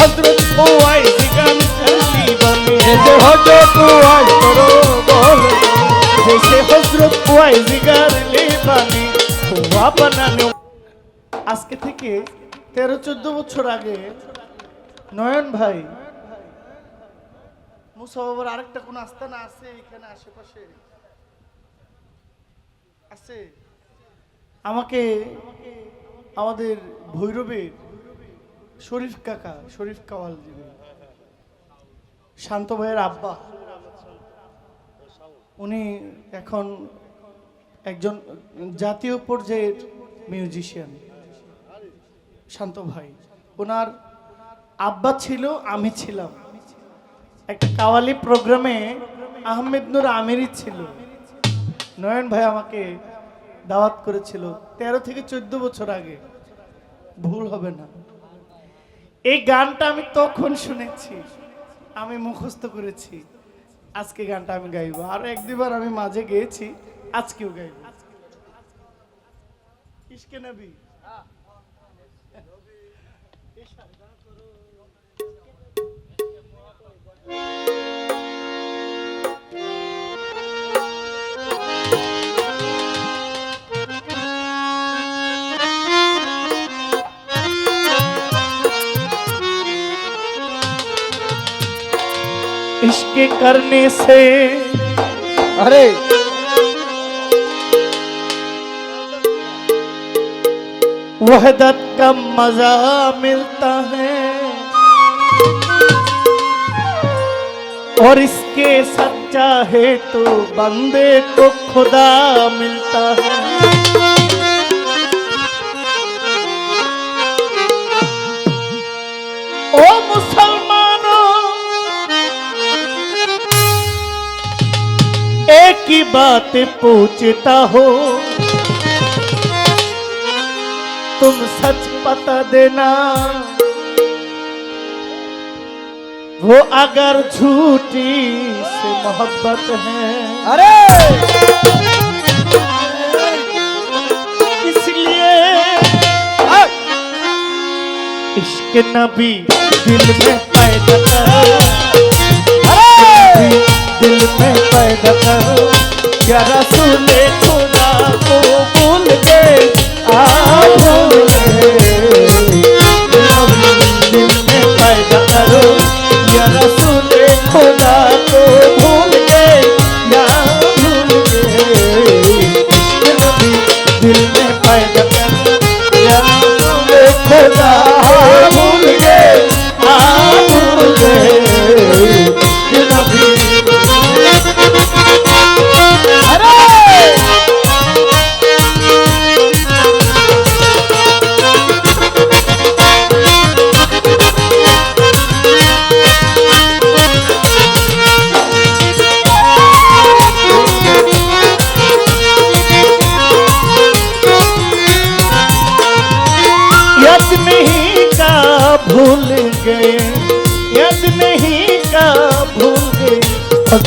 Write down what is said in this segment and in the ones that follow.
হজরত ওয়াই জিগান লিবানি এসে হজো তুয়াই করো বল जैसे হজরত ওয়াই জিগার লিবানি হুয়া বানানো আজকে থেকে তেরো চোদ্দ বছর আগে নয়ন ভাই মুসা বাবার আরেকটা কোন আস্তানা আছে এখানে আশেপাশে? আছে? আমাকে আমাদের ভৈরবের শরীফ কাকা, শরীফ কাওয়াল শান্ত ভাইয়ের আব্বা। উনি এখন একজন জাতীয় পর্যায়ের মিউজিশিয়ান। শান্ত ভাই। ওনার আব্বা ছিল, আমি ছিলাম। একটা কাওয়ালি প্রোগ্রামে আহমেদ নূর আমিরই ছিল। নয়ন ভাই আমাকে দাওয়াত করেছিল। তেরো থেকে চোদ্দ বছর আগে। ভুল হবে না। এই গানটা আমি তখন শুনেছি, আমি মুখস্থ করেছি। আজকে গানটা আমি গাইব। আর এক দুবার আমি মাঝে গেয়েছি, আজকেও গাইব। ইসকে নবী। इश्क करने से। আরে वहदत का मज़ा मिलता है। और इसके सच्चा है तो बंदे को खुदा मिलता है। ही बात पूछता हो। तुम सच पता देना। वो अगर झूठी से मोहब्बत है। अरे! इसलिए इश्क नबी दिल में पैदा करो। दिल में पैदा करो। खुदा को भूल गए आ भूल गए नबी दिल में पैदा करो या खुदा को भूल गए या करो या खुदा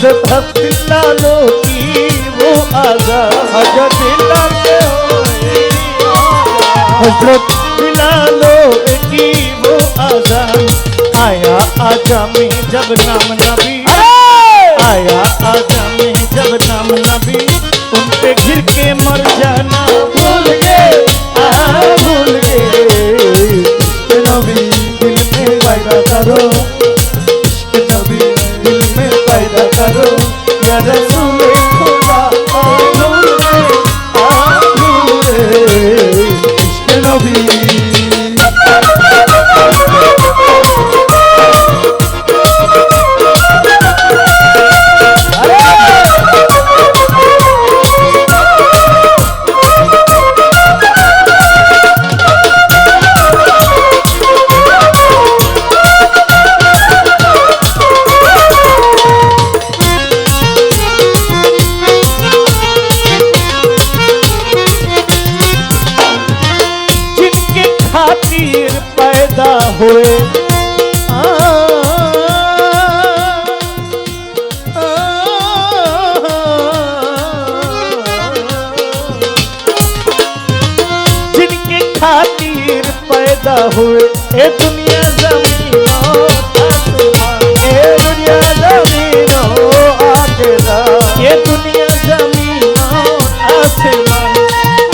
जो भक्ति लालो की वो आज़ाद जो दिलाते हज़रत लालो की वो आज़ाद आया आजा मैं जब नाम नबी। आया आजा मैं जब नाम नबी। उन पे के मर जाना।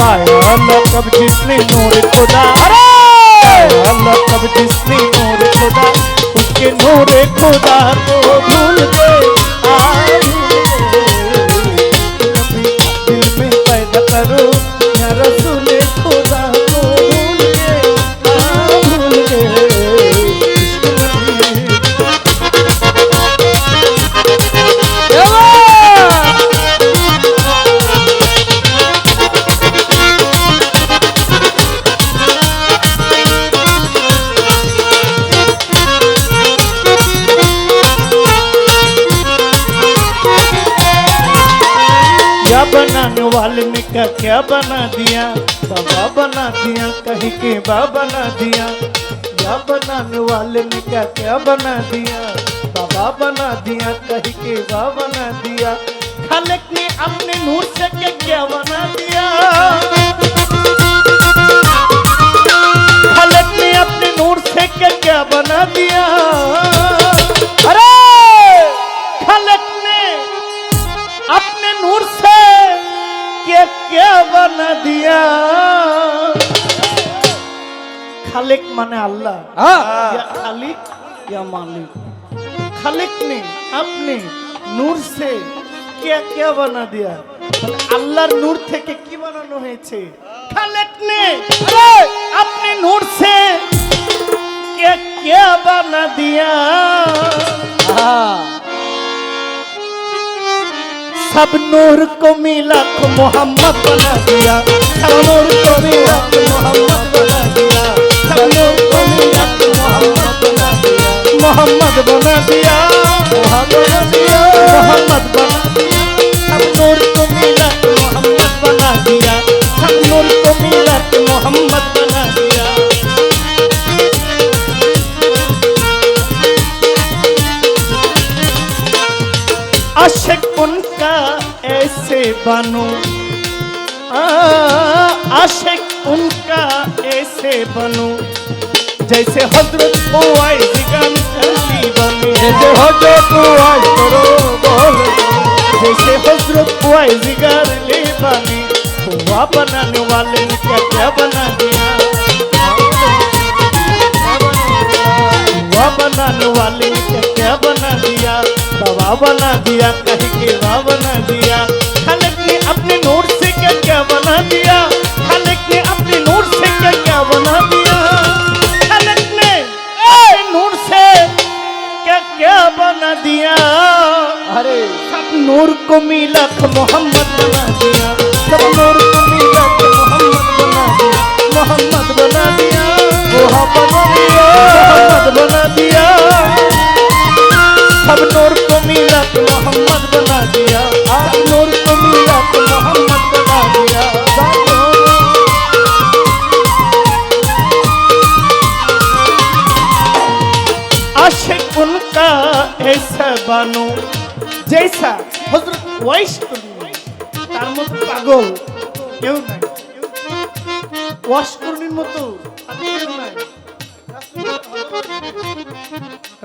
হায় আল্লাহ কবজি শ্রী নূর খোদা। আল্লাহ কবজি শ্রী নূর খোদা। उसके नूर खुदा को भूल दे क्या बनाने वाले ने क्या बना दिया? बाबा बना दिया, कहीं के बा बना दिया। क्या बनाने वाले ने क्या बना दिया? बाबा बना दिया, कहीं के बा बना दिया। खालिक ने अपने नूर से क्या क्या बना दिया? खालिक ने अपने नूर से क्या क्या बना दिया? खालिक माने अल्लाह हाँ या खालिक या मालिक खालिक ने अपने নূর সে কে কে বানা দিয়া মানে আল্লাহর নূর থেকে কি বানানো হয়েছে খালেক নে আপনি নূর সে কে কে বানা দিয়া हाँ सब नूर को मिला तो मोहम्मद बना दिया सब नूर को मिला तो मोहम्मद बना बना दिया मोहम्मद बना दिया मोहम्मद बना दिया सब नूर को मिला तो मोहम्मद बना दिया सब नूर को मिला तो मोहम्मद बना दिया आशिक उनका ऐसे बनो आ, आशिक उनका ऐसे बनो जैसे हज़रत जिगन अली बने जैसे हो जो तू आज करो बोल जैसे हज़रत जिगर ले बने हुआ बनाने वाले ने क्या क्या बना दिया? हुआ बनाने वाले ने क्या क्या बना दिया? बाबा बना दिया कहीं के वाह बना दिया। दिया अरे सब नूर को मिलक मोहम्मद बना दिया सब नूर को मिलक मोहम्मद बना दिया मोहम्मद बना दिया मोहम्मद बना दिया मोहम्मद बना জানো জেসা হজরত ওয়াইশ তার মতো পাগল কেউ নাই। ওয়াশ কর্মীর মতো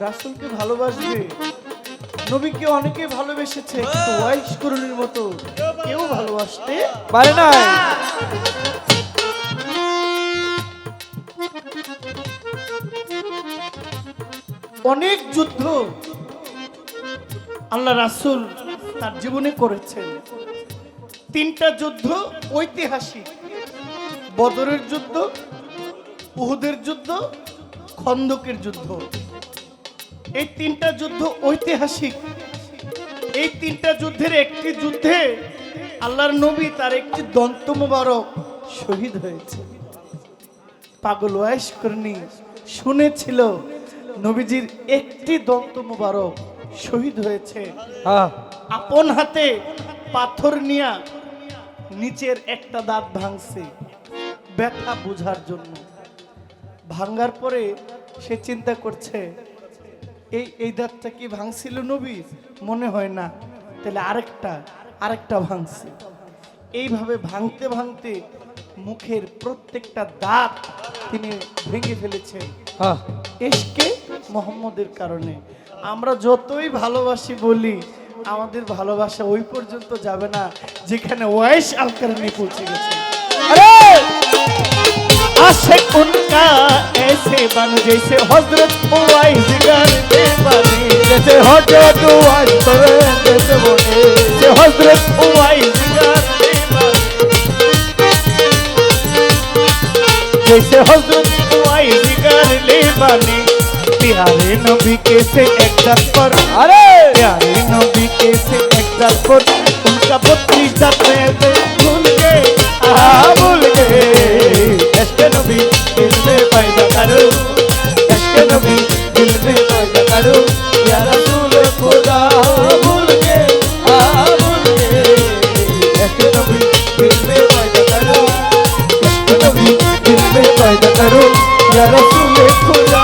রাসুলকে ভালোবাসবে। নবীকে অনেকে ভালোবেসেছে, কিন্তু ওয়াইশ করুণের মতো কেউ ভালোবাসতে পারে না। অনেক যুদ্ধ আল্লাহ রাসুল তার জীবনে করেছেন। তিনটা যুদ্ধ ঐতিহাসিক। বদরের যুদ্ধ, উহুদের যুদ্ধ, খন্দকের যুদ্ধ। এই তিনটা যুদ্ধ ঐতিহাসিক। এই তিনটা যুদ্ধের একটি যুদ্ধে আল্লাহর নবী তার একটি দন্ত মোবারক শহীদ হয়েছে। পাগল ওয়াইশ করনি শুনেছিল, নবীজির একটি দন্ত মোবারক শহীদ হয়েছে। আপন হাতে পাথর নিয়া নিচের একটা দাঁত ভাঙছে ব্যথা বোঝার জন্য। ভাঙ্গার পরে সে চিন্তা করছে এই এই দাঁতটা কি ভাঙছিল নবী? মনে হয় না। তাহলে আরেকটা আরেকটা ভাঙছে। এইভাবে ভাঙতে ভাঙতে মুখের প্রত্যেকটা দাঁত তিনি ভেঙে ফেলেছেন हाँ এসকে মোহাম্মদের কারণে। আমরা যতই ভালোবাসি বলি আমাদের ভালোবাসা ওই পর্যন্ত যাবে না যেখানে ওয়াইশ আলকারণী পৌঁছে গেছে। আসে হজরত ওয়াইশ গানতে হজরত ওয়াইশ प्यारे नबी के से एक दर पर अरे प्यारे नबी के से एक दर पर उनका बत्ती जाते भूल गए आ आ भूल गए इसके नबी दिल में पैदा करो इसके नबी दिल में पैदा करो या रसूल खुदा भूल गए आ भूल गए इसके नबी दिल में पैदा करो इसके नबी दिल में पैदा करो या रसूल खुदा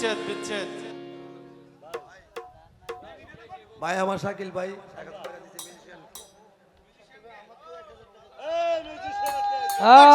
বিচ্ছেদ বিচ্ছেদ। ভাই আমার শাকিল ভাই। Ah